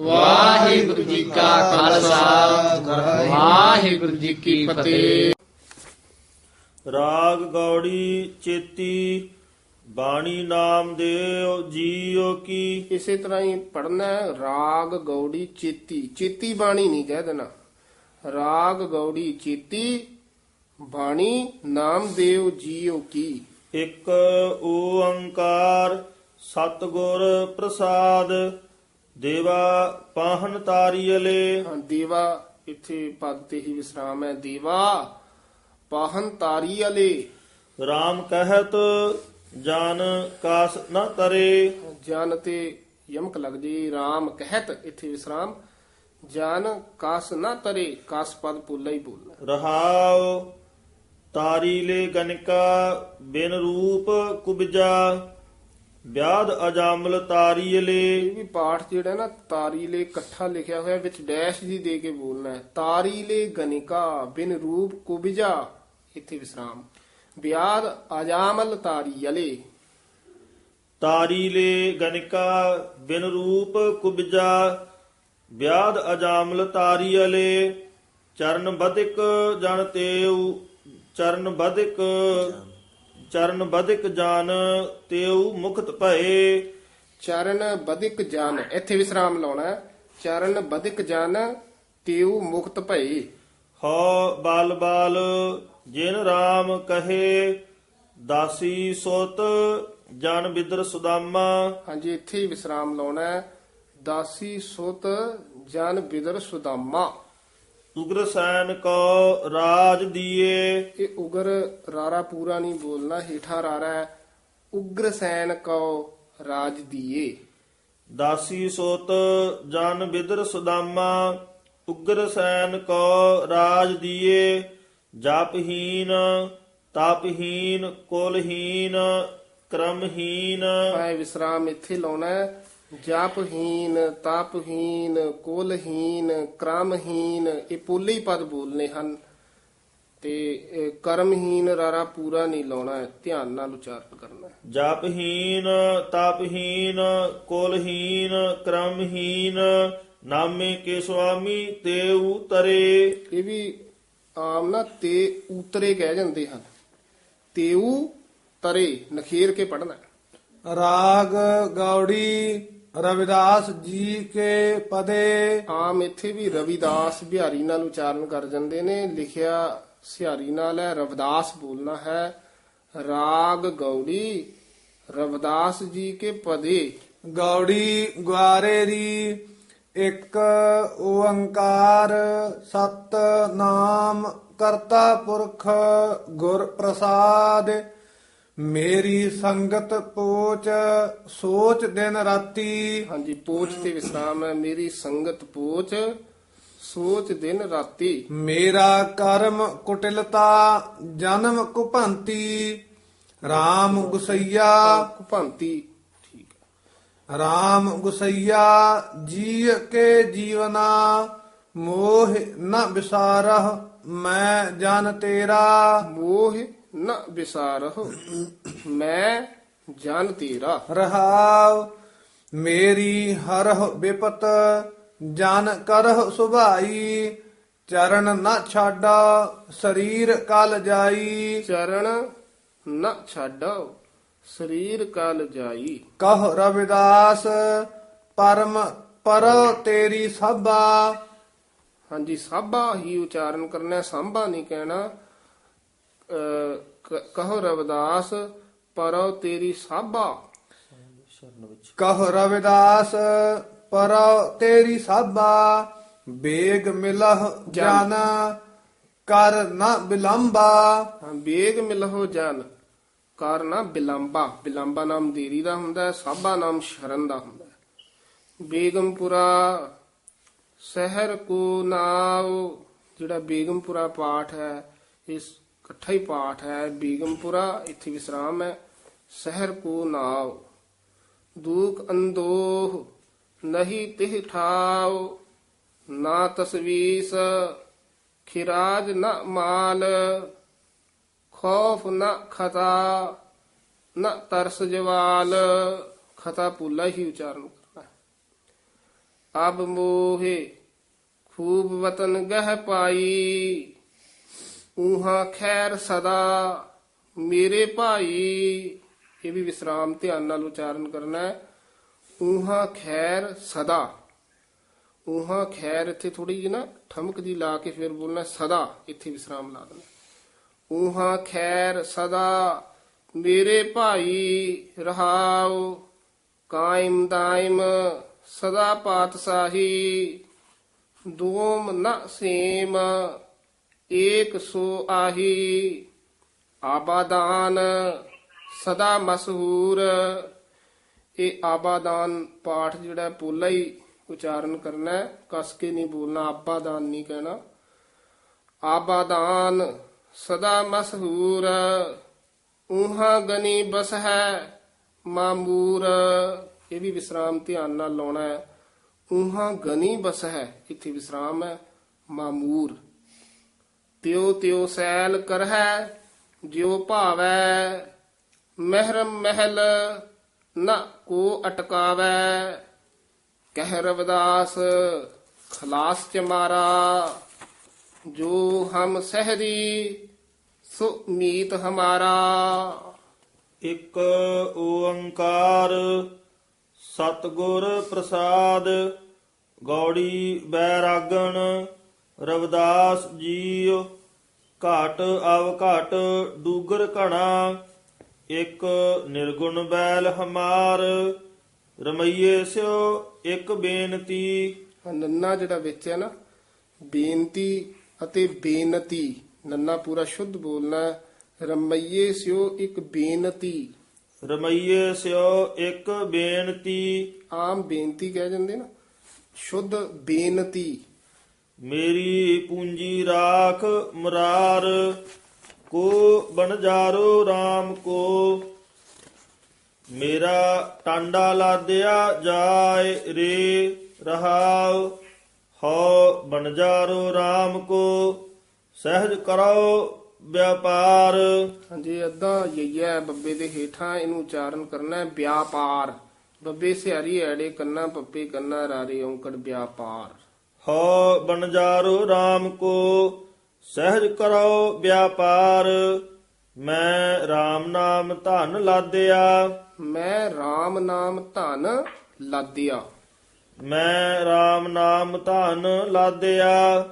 ਵਾਹਿਗੁਰੂ ਜੀ ਕਾ ਖਾਲਸਾ। ਵਾਹਿਗੁਰੂ ਜੀ ਕੀ ਫਤਿਹ। ਰਾਗ ਗੌੜੀ ਚੇਤੀ ਬਾਣੀ ਨਾਮ ਦੇਵ ਜੀਓ ਕੀ। ਇਸੇ ਤਰ੍ਹਾਂ ਹੀ ਪੜਨਾ ਰਾਗ ਗੌੜੀ ਚੇਤੀ। ਚੇਤੀ ਬਾਣੀ ਨਹੀਂ ਕਹਿ ਦੇਣਾ। ਰਾਗ ਗੌੜੀ ਚੇਤੀ ਬਾਣੀ ਨਾਮਦੇਵ ਜੀਓ ਕੀ। ਇੱਕ ਓੰਕਾਰ ਸਤਿਗੁਰ ਪ੍ਰਸਾਦ। ਦੇਵਾ ਪਾਹਨ ਤਾਰੀਅਲੇ। ਹਾਂ, ਦੇਵਾ ਇੱਥੇ ਪਦ ਤੇ ਹੀ ਵਿਸਰਾਮ ਹੈ। ਦੇਵਾ ਪਾਹਨ ਤਾਰੀ ਵਾਲੇ RAM ਕਹਿਤ ਜਨ ਕਾਸ ਨ ਤਰੇ। ਜਨ ਤੇ ਯਮਕ ਲੱਗ ਜੀ RAM ਕਹਿਤ ਇੱਥੇ ਵਿਸਰਾਮ। ਜਨ ਕਾਸ ਨਾ ਤਰੇ ਕਾਸ ਪਦ ਪੁੱਲਾ ਹੀ ਬੋਲਣਾ ਰਹਾਉ ਤਾਰੀ ਲੈ ਗਨਕਾ ਬਿਨ ਰੂਪ ਕੁਬਜਾ। ਵਿਆਦ ਅਜਾਮਲ ਤਾਰੀਅਲੇ ਇਹ ਵੀ ਪਾਠ ਜਿਹੜਾ ਨਾ ਤਾਰੀ ਲੈ ਇਕੱਠਾ ਲਿਖਿਆ ਹੋਇਆ ਵਿੱਚ ਡੈਸ਼ ਜੀ ਦੇ ਕੇ ਬੋਲਣਾ ਹੈ। ਤਾਰੀ ਲੈ ਗਨਿਕਾ ਬਿਨ ਰੂਪ ਕੁਬਜਾ ਇੱਥੇ ਵਿਸਰਾਮ। ਬਿਆਦ ਅਜਾਮਲ ਤਾਰੀ ਅਲੇ ਤਾਰੀ ਲੈ ਗਨਕਾ ਬਿਨ ਰੂਪ ਕੁਬਜਾ ਵਿਆਦ ਅਜਾਮਲ ਤਾਰੀਅਲੇ ਚਰਨ ਬਦਿਕ ਜਨ ਤੇਉ ਚਰਨ ਬਦਿਕ ਚਰਨ ਬਦਿਕ ਜਾਨ ਤੇਉ ਮੁਕਤ ਭਏ ਚਰਨ ਬਦਿਕ ਜਨ ਇੱਥੇ ਵਿਸਰਾਮ ਲਾਉਣਾ ਹੈ। ਚਰਨ ਬਦਿਕ ਜਨ ਤਿਉ ਮੁਕਤ ਭਏ ਹਉ ਬਾਲ ਬਾਲ ਜਿਨ RAM ਕਹੇ ਦਾਸੀ ਸੁਤ ਜਨ ਬਿਦਰ ਸੁਦਾਮਾ ਹਾਂਜੀ ਇੱਥੇ ਹੀ ਵਿਸਰਾਮ ਲਾਉਣਾ ਹੈ। ਦਾਸੀ ਸੁਤ ਜਨ ਬਿਦਰ ਸੁਦਾਮਾ ਉਗਰ ਸੈਨ ਕੋ ਰਾਜ ਦੀਏ। ਇਹ ਉਗਰ ਰਾਰਾ ਪੂਰਾ ਨਹੀਂ ਬੋਲਣਾ ਹੀਠਾ ਰਾਰਾ ਹੈ ਉਗਰ ਸੈਨ ਕਉ ਰਾਜ ਦੀਏ। ਦਾਸੀ ਸੁਤ ਜਨ ਬਿਦਰ ਸੁਦਾਮਾ ਉਗਰ ਸੈਨ ਕੋ ਰਾਜ ਦੀਏ। ਜਪਹੀਨ ਤਪਹੀਨ ਕੁਲਹੀਨ ਕਰਮਹੀਨ ਆਏ ਵਿਸਰਾਮ ਇੱਥੇ ਲਾਉਣਾ ਹੈ। ਜਪਹੀਨ ਤਪਹੀਨ ਕੁਲਹੀਨ ਕ੍ਰਮਹੀਨ ਇਹ ਪੁੱਲੇ ਹੀ ਪਦ ਬੋਲਨੇ ਹਨ। ਤੇ ਇਹ ਕਰਮਹੀਨ ਰਾਰਾ ਪੂਰਾ ਨਹੀਂ ਲਾਉਣਾ ਹੈ ਧਿਆਨ ਨਾਲ ਉਚਾਰਨ ਕਰਨਾ। ਹੈ ਜਪਹੀਨ ਤਪਹੀਨ ਕੁਲਹੀਨ ਕਰਮਹੀਨ ਨਾਮੇ ਕੇ ਸੁਆਮੀ ਤੇ ਉਤਰੇ ਇਹ ਵੀ ਆਮ ਨਾ ਤੇ ਉਤਰੇ ਕਹਿ ਜਾਂਦੇ ਹਨ। ਤੇਉ ਤਰੇ ਨਖੇਰ ਕੇ ਪੜਨਾ ਰਾਗ ਗੌੜੀ ਰਵਿਦਾਸ ਜੀ ਕੇ ਪਦੇ। ਆਮ ਇੱਥੇ ਵੀ ਰਵਿਦਾਸ ਬਿਹਾਰੀ ਨਾਲ ਉਚਾਰਨ ਕਰ ਜਾਂਦੇ ਨੇ। ਲਿਖਿਆ ਸਿਹਾਰੀ ਨਾਲ ਹੈ ਰਵਿਦਾਸ ਬੋਲਣਾ ਹੈ। ਰਾਗ ਗੌੜੀ ਰਵਿਦਾਸ ਜੀ ਕੇ ਪਦੇ। ਗੌੜੀ ਗੁਆਰੇ ਦੀ ਇੱਕ ਓੰਕਾਰ ਸਤ ਨਾਮ ਕਰਤਾ ਪੁਰਖ ਗੁਰ ਪ੍ਰਸਾਦ ਮੇਰੀ ਸੰਗਤ ਪੋਚ ਸੋਚ ਦਿਨ ਰਾਤੀ। ਹਾਂਜੀ ਪੋਚ ਤੇ ਵਿਸਰਾਮ ਹੈ। ਮੇਰੀ ਸੰਗਤ ਪੋਚ ਸੋਚ ਦਿਨ ਰਾਤੀ। ਮੇਰਾ ਕਰਮ ਕੁਟਿਲਤਾ ਜਨਮ ਕੁਭੰਤੀ। RAM ਗੁਸਈਆ। ਕੁਭੰਤੀ ਠੀਕ ਹੈ। RAM ਗੁਸਈਆ ਜੀ ਕੇ ਜੀਵਨਾ ਮੋਹ ਨ ਵਿਸਾਰਹ ਮੈਂ ਜਨ ਤੇਰਾ। ਮੋਹ ਨ ਵਿਸਾਰਹੁ ਮੈਂ ਜਨ ਤੇਰਾ। ਰਹਾਉ ਮੇਰੀ ਹਰਹ ਬਿਪਤ ਜਨ ਕਰਹ ਸੁਭਾਈ। ਚਰਨ ਨ ਛਾਡਾ ਸਰੀਰ ਕਲ ਜਾਈ। ਚਰਨ ਨ ਛਾਡੋ ਸਰੀਰ ਕਲ ਜਾਈ। ਕਹ ਰਵਿਦਾਸ ਪਰਮ ਪਰ ਤੇਰੀ ਸਭਾ। ਹਾਂਜੀ ਸਾਬਾ ਹੀ ਉਚਾਰਨ ਕਰਨਾ ਸਾਂਭਾ ਨਹੀਂ ਕਹਿਣਾ। ਕਹੋ ਰਵਿਦਾਸ ਪਰੋ ਤੇਰੀ ਸਾਬਾ ਕਹ ਰਵਿਦਾਸ ਪਰ ਤੇਰੀ ਸਭਾ ਬੇਗ ਮਿਲਹ ਜਨ ਕਰ ਨ ਬਿਲੰਬਾ। ਬੇਗ ਮਿਲਹੁ ਜਨ ਕਰ ਨਾ ਬਿਲੰਬਾ। ਬਿਲੰਬਾ ਨਾਮ ਦੇਰੀ ਦਾ ਹੁੰਦਾ ਹੈ ਸਾਬਾ ਨਾਮ ਸ਼ਰਨ ਦਾ ਹੁੰਦਾ ਹੈ। ਬੇਗਮਪੁਰਾ ਸ਼ਹਿਰ ਕੋ ਨਾਉ। ਜਿਹੜਾ ਬੇਗਮਪੁਰਾ ਪਾਠ ਹੈ ਇਸ ਇਕੱਠਾ ਹੀ ਪਾਠ ਹੈ, ਬੇਗਮਪੁਰਾ, ਇੱਥੇ ਵਿਸਰਾਮ ਹੈ। ਸ਼ਹਿਰ ਕੋ ਨਾਉ, ਦੂਖ ਅੰਦੋਹ ਨਹੀਂ ਤਿਹ ਠਾਉ, ਨਾ ਤਸਵੀਸ ਖਿਰਾਜ ਨ ਮਾਲ, ਖੌਫ ਨ ਖਤਾ, ਨ ਤਰਸ ਜਵਾਲ। ਖਤਾ ਪੁੱਲਾ ਹੀ ਉਚਾਰਨ ਕਰਨਾ ਅਬ ਮੋਹੇ ਖੂਬ ਵਤਨ ਗਹਿ ਪਾਈ ਊਹਾ ਖੈਰ ਸਦਾ, ਮੇਰੇ ਭਾਈ। ਇਹ ਵੀ ਵਿਸਰਾਮ ਧਿਆਨ ਨਾਲ ਉਚਾਰਨ ਕਰਨਾ ਹੈ। ਉਹਾ ਖੈਰ ਸਦਾ। ਉਹਾ ਖੈਰ ਇੱਥੇ ਥੋੜੀ ਜਿਹੀ ਨਾ ਠਮਕ ਜੀ ਲਾ ਕੇ ਫਿਰ ਬੋਲਣਾ ਸਦਾ। ਇੱਥੇ ਵਿਸਰਾਮ ਲਾ ਦੇਣਾ ਉਹਾ ਖੈਰ ਸਦਾ, ਮੇਰੇ ਭਾਈ ਰਹਾਉ। ਕਾਇਮ ਦਾਇਮ ਸਦਾ ਪਾਤਸ਼ਾਹੀ। ਦੋਮ ਨਾ ਸੇਮ। ਏਕ ਸੋ ਆਹੀ ਆਬਾਦਾਨ ਸਦਾ ਮਸ਼ਹੂਰ। ਇਹ ਆਬਾਦਾਨ ਪਾਠ ਜਿਹੜਾ ਪੋਲਾ ਹੀ ਉਚਾਰਨ ਕਰਨਾ ਹੈ। ਕਸ ਕੇ ਨਹੀਂ ਬੋਲਣਾ, ਆਬਾਦਾਨ ਨਹੀਂ ਕਹਿਣਾ। ਆਬਾਦਾਨ ਸਦਾ ਮਸ਼ਹੂਰ। ਉਹਾ ਗਨੀ ਬਸ ਹੈ ਮਾਮੂਰ। ਇਹ ਵੀ ਵਿਸਰਾਮ ਧਿਆਨ ਨਾਲ ਲਾਉਣਾ ਹੈ। ਉਹਾ ਗਨੀ ਬਸ ਹੈ ਇੱਥੇ ਵਿਸਰਾਮ ਹੈ, ਮਾਮੂਰ। ਤਿਉ ਤਿਉ ਸੈਲ ਕਰਹਿ, ਜਿਉ ਭਾਵੈ ਮਹਿਰਮ ਮਹਿਲ, ਨਾ ਕੋ ਅਟਕਾਵੈ। ਕਹਿ ਰਵਦਾਸ, ਖਲਾਸ ਚਮਾਰਾ ਜੋ ਹਮ ਸਹਿਰੀ, ਸੋ ਮੀਤ ਹਮਾਰਾ। ਇੱਕ ਓੰਕਾਰ, ਸਤਿਗੁਰ ਪ੍ਰਸਾਦ, ਗੌੜੀ ਬੈਰਾਗਣ ਰਵਿਦਾਸ ਜੀਉ ਘਾਟ ਅਵ ਘਾਟ ਡੂਗਰ ਘਣਾ ਇੱਕ ਨਿਰਗੁਣ ਬੈਲ ਹਮਾਰ ਰਮਈਏ ਸਿਓ ਇੱਕ ਬੇਨਤੀ। ਨੰਨਾ ਜਿਹੜਾ ਵਿੱਚ ਹੈ ਨਾ ਬੇਨਤੀ ਅਤੇ ਬੇਨਤੀ ਨੰਨਾ ਪੂਰਾ ਸ਼ੁੱਧ ਬੋਲਣਾ। ਰਮਈਏ ਸਿਓ ਇੱਕ ਬੇਨਤੀ। ਰਮਈਏ ਸਿਓ ਇੱਕ ਬੇਨਤੀ। ਆਮ ਬੇਨਤੀ ਕਹਿ ਜਾਂਦੇ ਨਾ ਸ਼ੁੱਧ ਬੇਨਤੀ। ਮੇਰੀ ਪੂੰਜੀ ਰਾਖ ਮੁਰਾਰ, ਕੋ ਬਨਜਾਰੋ RAM ਕੋ। ਮੇਰਾ ਟਾਂਡਾ ਲਾਦਿਆ ਜਾਏ ਰੇ ਰਹਾਉ, ਹਉ ਬਨਜਾਰੋ RAM ਕੋ। ਸਹਿਜ ਕਰੋ ਵਿਆਪਾਰ। ਹਾਂਜੀ, ਅੱਧਾ ਯਈਆ ਬੱਬੇ ਦੇ ਹੇਠਾਂ, ਇਹਨੂੰ ਉਚਾਰਨ ਕਰਨਾ ਹੈ ਵਿਆਪਾਰ। ਬੱਬੇ ਸਿਆਰੀ ਐੜੇ ਕੰਨਾ, ਪੱਪੇ ਕੰਨਾ, ਰਾਰੇ ਔਂਕੜ ਵਿਆਪਾਰ। ਹਉ ਬਨਜਾਰੋ RAM ਕੋ ਸਹਿਜ ਕਰੋ ਵਿਆਪਾਰ। ਮੈਂ RAM ਨਾਮ ਧਨ ਲਾਦਿਆ। ਮੈਂ RAM ਨਾਮ ਧਨ ਲਾਦਿਆ। ਮੈਂ RAM ਨਾਮ ਧਨ ਲਾਦਿਆ।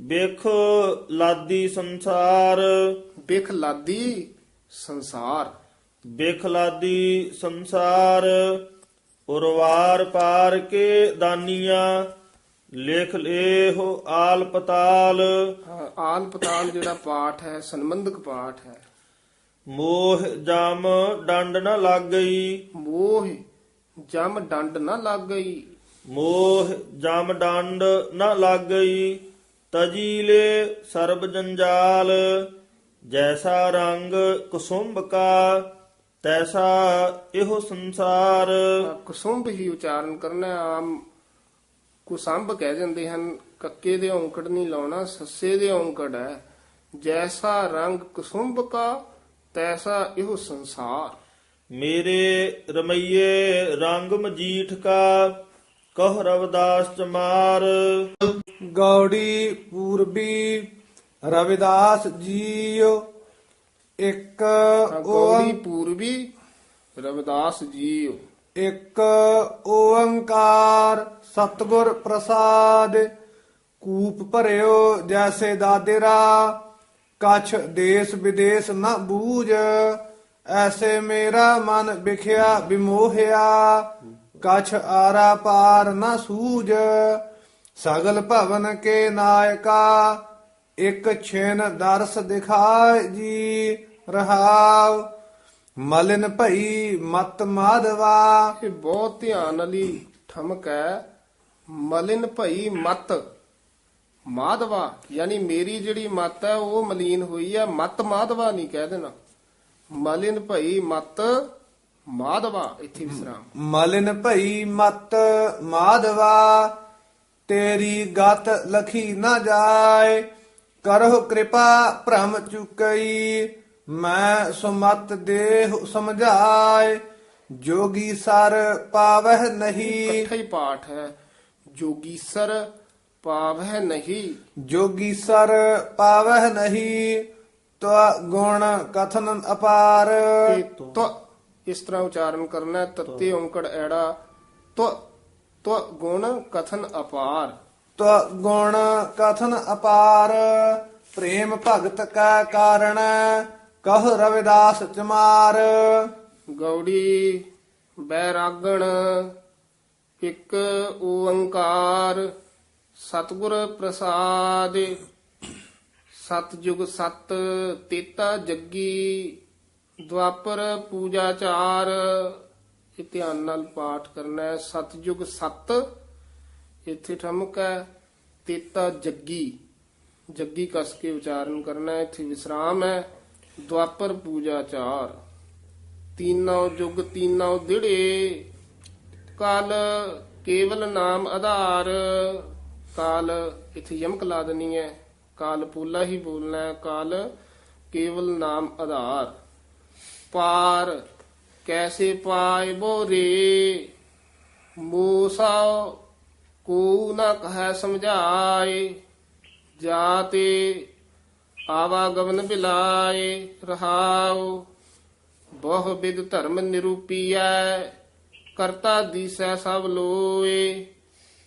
ਵੇਖ ਲਾਦੀ ਸੰਸਾਰ। ਬਿਖ ਲਾਦੀ ਸੰਸਾਰ। ਵੇਖ ਲਾਦੀ ਸੰਸਾਰ। ਉਰਵਾਰ ਪਾਰ ਕੇ ਦਾਨੀਆਂ। ਲਿਖ ਲੇਹੁ ਆਲ ਪਤਾਲ। ਆਲ ਪਤਾਲ ਜਿਹੜਾ ਪਾਠ ਹੈ ਸੰਬੰਧਕ ਪਾਠ ਹੈ। ਮੋਹ ਜਮ ਡੰਡ ਨ ਲੱਗ ਗਈ ਮੋਹ ਜਮ ਡੰਡ ਨਾ ਲੱਗ ਗਈ ਮੋਹ ਜਮ ਡੰਡ ਨ ਲੱਗ ਗਈ ਤਜੀਲੇ ਸਰਬ ਜੰਜਾਲ। ਜੈਸਾ ਰੰਗ ਕੁਸੁੰਭ ਕਾ ਤੈਸਾ ਇਹੋ ਸੰਸਾਰ। ਤਾਂ ਕੁਸੁੰਭ ਹੀ ਉਚਾਰਨ ਕਰਨਾ। ਆਮ ਕੁਸੰਭ ਕਹਿ ਜਾਂਦੇ ਹਨ ਕੱਕੇ ਦੇ ਔਂਕੜ ਨਹੀਂ ਲਾਉਣਾ ਸੱਸੇ ਦੇ ਔਂਕੜ ਹੈ। ਜੈਸਾ ਰੰਗ ਕੁਸੁੰਭ ਕਾ ਤੈਸਾ ਇਹੋ ਸੰਸਾਰ। ਮੇਰੇ ਰਮਈਏ ਰੰਗ ਮਜੀਠ ਕਾ ਕਹ ਰਵਦਾਸ ਚਮਾਰ। ਗੌੜੀ ਪੂਰਬੀ ਰਵਿਦਾਸ ਜੀਓ ਇੱਕ ਗੌੜੀ ਪੂਰਬੀ ਰਵਿਦਾਸ ਜੀ ਇਕ ਓੰਕਾਰ ਸਤਿਗੁਰ ਪ੍ਰਸਾਦ, ਕੂਪ ਭਰਿਓ ਜੈਸੇ ਦਾਦੇਰਾ, ਕਛ ਦੇਸ ਵਿਦੇਸ ਨ ਬੂਝ, ਐਸੇ ਮੇਰਾ ਮਨ ਵਿਖਿਆ ਵਿਮੋਹਿਆ, ਕਛ ਆਰਾ ਪਾਰ ਨਾ ਸੂਝ, ਸਗਲ ਭਵਨ ਕੇ ਨਾਇਕਾ, ਇਕ ਛਿਨ ਦਰਸ ਦਿਖਾਇ ਜੀ ਰਹਾਉ। ਮਲਿਨ ਭਈ ਮਤ ਮਾਧਵਾ। ਇਹ ਬਹੁਤ ਧਿਆਨ ਵਾਲੀ ਠਮਕ ਹੈ। ਮਲਿਨ ਭਈ ਮਤ ਮਾਧਵਾ ਯਾਨੀ ਮੇਰੀ ਜਿਹੜੀ ਮਤ ਹੈ ਉਹ ਮਲੀਨ ਹੋਈ ਹੈ। ਮਤ ਮਾਧਵਾ ਨਹੀਂ ਕਹਿ ਦੇਣਾ। ਮਲਿਨ ਭਈ ਮਤ ਮਾਧਵਾ ਇੱਥੇ ਵਿਸਰਾਮ। ਮਲਿਨ ਭਈ ਮਤ ਮਾਧਵਾ ਤੇਰੀ ਗਤ ਲਖੀ ਨਾ ਜਾਏ। ਕਰਹੁ ਕਿਰਪਾ ਭ੍ਰਮ ਚੁਕਈ। ਮੈਂ ਸੁਮਤ ਦੇਹ ਸਮਝਾਏ ਜੋਗੀ ਸਰ ਪਾਵਹਿ ਨਹੀਂ। ਇਕੱਠਾ ਹੀ ਪਾਠ ਹੈ। ਜੋਗੀਸਰ ਪਾਵਹਿ ਨਹੀਂ। ਜੋਗੀ ਸਰ ਪਾਵਹਿ ਨਹੀਂ ਤਵਾ ਗੁਣ ਕਥਨ ਅਪਾਰ। ਤ ਇਸ ਤਰ੍ਹਾਂ ਉਚਾਰਨ ਕਰਨਾ ਹੈ, ਤੱਤੇ ਔਂਕੜ ਐੜਾ ਤ ਤ ਗੁਣ ਕਥਨ ਅਪਾਰ। ਤਵਾ ਗੁਣ ਕਥਨ ਅਪਾਰ ਪ੍ਰੇਮ ਭਗਤ ਕਾ ਕਾਰਣ ਕਹ ਰਵਿਦਾਸ ਚਮਾਰ। ਗੌੜੀ ਬੈਰਾਗਣ, ਇੱਕ ਓੰਕਾਰ, ਸਤਿਗੁਰ ਪ੍ਰਸਾਦ। ਸਤਜੁਗ ਸਤ ਤੇਤਾ ਜੱਗੀ ਦੁਆਪਰ ਪੂਜਾ ਚਾਰ। ਇਹ ਧਿਆਨ ਨਾਲ ਪਾਠ ਕਰਨਾ ਹੈ। ਸਤਜੁਗ ਸਤ, ਇੱਥੇ ਠਮਕ ਹੈ, ਤੇਤਾ ਜੱਗੀ। ਜੱਗੀ ਕਸ ਕੇ ਉਚਾਰਨ ਕਰਨਾ ਹੈ। ਇੱਥੇ ਵਿਸਰਾਮ ਹੈ। ਦੁਆਪਰ ਪੂਜਾ ਚਾਰ। ਤੀਨੋਂ ਜੁਗ, ਤੀਨੋਂ ਦਿੜੇ। ਕਾਲ ਕੇਵਲ ਨਾਮ ਆਧਾਰ। ਕਾਲ ਇੱਥੇ ਯਮਕ ਲਾ ਦੇਣੀ ਹੈ। ਕਾਲ ਪੂਲਾ ਹੀ ਬੋਲਣਾ ਹੈ। ਕਾਲ ਕੇਵਲ ਨਾਮ ਆਧਾਰ। ਪਾਰ ਕੈਸੇ ਪਾਏ ਬੋਰੇ? ਮੂਸਾ ਕੋ ਨਾ ਕਹੈ ਸਮਝਾਏ। ਜਾਤੇ ਆਵਾਗਮਨ ਬਿਲਾਏ, ਰਹਾਉ। ਬਹੁ ਵਿਦ ਧਰਮ ਨਿਰੂਪੀਐ, ਕਰਤਾ ਦੀਸੈ ਸਭ ਲੋਏ।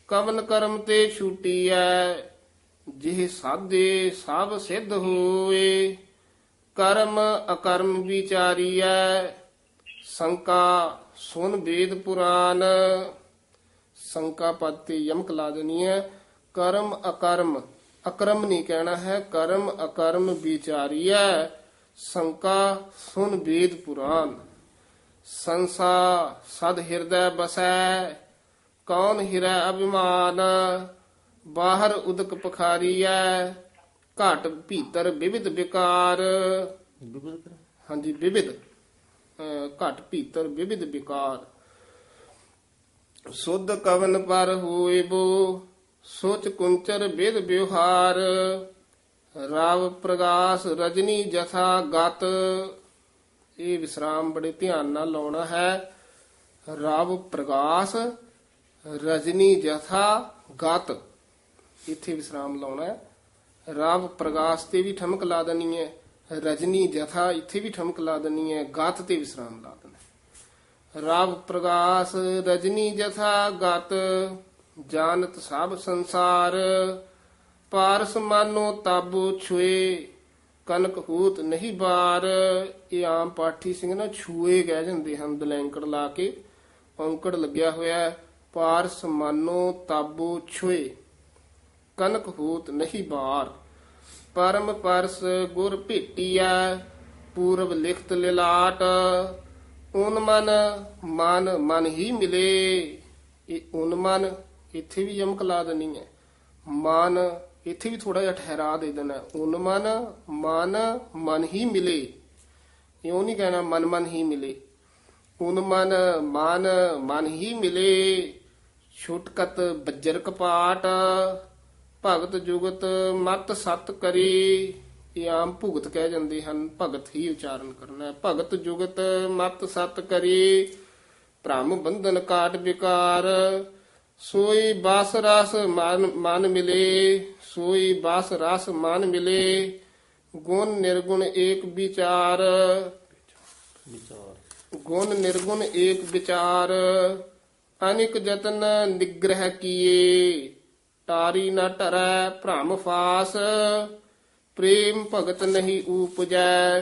ਕਵਨ ਕਰਮ ਤੇ ਛੂਟੀਐ, ਜਿਹ ਸਾਧੇ ਸਭ ਸਿੱਧ ਹੋਏ। ਕਰਮ ਅਕਰਮ ਵਿਚਾਰੀਐ, ਸੰਕਾ ਸੁਨ ਵੇਦ ਪੁਰਾਨ। ਸੰਕਾ ਪਦ ਤੇ ਯਮਕ ਲਾ ਦੇਣੀ ਹੈ। ਕਰਮ ਅਕਰਮ ਅਕਰਮ ਨਹੀਂ ਕਹਿਣਾ ਹੈ ਕਰਮ ਅਕਰਮ ਵਿਚਾਰੀਐ ਸੰਕਾ ਸੁਨ ਵੇਦ ਪੁਰਾਨ। ਸੰਸਾ ਸਦ ਹਿਰਦੈ ਬਸੈ ਕੌਣ ਹਿਰੈ ਅਭਿਮਾਨ? ਬਾਹਰ ਉਦਕ ਪਖਾਰੀਐ ਘਟ ਭੀਤਰ ਵਿਵਿਧ ਵਿਕਾਰ। ਹਾਂਜੀ ਵਿਵਿਧ ਘਟ ਭੀਤਰ ਵਿਵਿਧ ਵਿਕਾਰ। ਸੁਧ ਕਵਨ ਪਰ ਹੋਏ ਬੋ ਸੋਚ ਕੁੰਚਰ ਵਿਦ ਵਿਵਹਾਰ, ਰਾਵ ਪ੍ਰਗਾਸ ਰਜਨੀ ਜਥਾ ਗਤ। ਇਹ ਵਿਸਰਾਮ ਬੜੇ ਧਿਆਨ ਨਾਲ ਲਾਉਣਾ ਹੈ। ਰਾਵ ਪ੍ਰਗਾਸ, ਰਜਨੀ ਜਥਾ ਗਤ। ਇੱਥੇ ਵਿਸਰਾਮ ਲਾਉਣਾ ਹੈ। ਰਾਵ ਪ੍ਰਗਾਸ ਤੇ ਵੀ ਠਮਕ ਲਾ ਦੇਣੀ ਹੈ। ਰਜਨੀ ਜਥਾ ਇੱਥੇ ਵੀ ਠਮਕ ਲਾ ਦੇਣੀ ਹੈ। ਗਤ ਤੇ ਵਿਸਰਾਮ ਲਾ ਦੇਣਾ ਰਾਵ ਪ੍ਰਗਾਸ, ਰਜਨੀ ਜਥਾ ਗਤ। ਜਾਣਤ ਸਭ ਸੰਸਾਰ, ਪਾਰਸ ਮਾਨੋ ਤਾਬੂ ਛੁਏ, ਕਨਕ ਹੂਤ ਨਹੀਂ ਬਾਰ। ਇਹ ਆਮ ਪਾਠੀ ਸਿੰਘ ਨਾ ਛੂਏ ਕਹਿ ਜਾਂਦੇ ਹਨ, ਦਲੈਂਕੜ ਲਾ ਕੇ ਔਂਕੜ ਲੱਗਿਆ ਹੋਇਆ ਪਾਰਸ ਮਾਨੋ ਤਾਬੂ ਛੁਏ, ਕਨਕ ਹੂਤ ਨਹੀਂ ਬਾਰ। ਪਰਮ ਪਰਸ ਗੁਰ ਭੇਟੀਐ ਪੂਰਬ ਲਿਖਤ ਲਿਲਾਟ। ਉਨ ਮਨ ਮਨ ਮਨ ਹੀ ਮਿਲੇ, ਇਹ ਉਨ ਮਨ ਇੱਥੇ ਵੀ ਯਮਕ ਲਾ ਦੇਣੀ ਹੈ। ਮਨ ਇੱਥੇ ਵੀ ਥੋੜਾ ਜਿਹਾ ਠਹਿਰਾ ਦੇ ਦੇਣਾ। ਉਨ ਮਨ ਮਨ ਮਨ ਹੀ ਮਿਲੇ। ਇਉਂ ਨਹੀਂ ਕਹਿਣਾ ਮਨ ਮਨ ਹੀ ਮਿਲੇ। ਉਨ ਮਨ ਮਨ ਮਨ ਹੀ ਮਿਲੇ। ਛੁਟਕਤ ਬੱਜਰ ਕਪਾਟ, ਭਗਤ ਜੁਗਤ ਮਤ ਸਤ ਕਰੀ। ਇਹ ਆਮ ਭੁਗਤ ਕਹਿ ਜਾਂਦੇ ਹਨ। ਭਗਤ ਹੀ ਉਚਾਰਨ ਕਰਨਾ ਹੈ। ਭਗਤ ਜੁਗਤ ਮਤ ਸਤ ਕਰੀ। ਭ੍ਰਮ ਬੰਧਨ ਕਾਟ ਵਿਕਾਰ। ਸੋਈ ਬਸ ਰਸ ਮਨ ਮਨ ਮਿਲੇ, ਸੋਈ ਬਸ ਰਸ ਮਨ ਮਿਲੇ, ਗੁਣ ਨਿਰਗੁਣ ਏਕ ਵਿਚਾਰ। ਗੁਣ ਨਿਰਗੁਣ ਏਕ ਵਿਚਾਰ, ਅਨਿਕ ਜਤਨ ਨਿਗ੍ਰਹ ਕੀਏ ਤਾਰੀ ਨ ਟਰੈ ਭ੍ਰਮ ਫਾਸ, ਪ੍ਰੇਮ ਭਗਤ ਨਹੀਂ ਊਪਜੈ।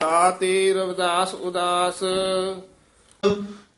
ਤਾਤੇ ਰਵਦਾਸ ਉਦਾਸ।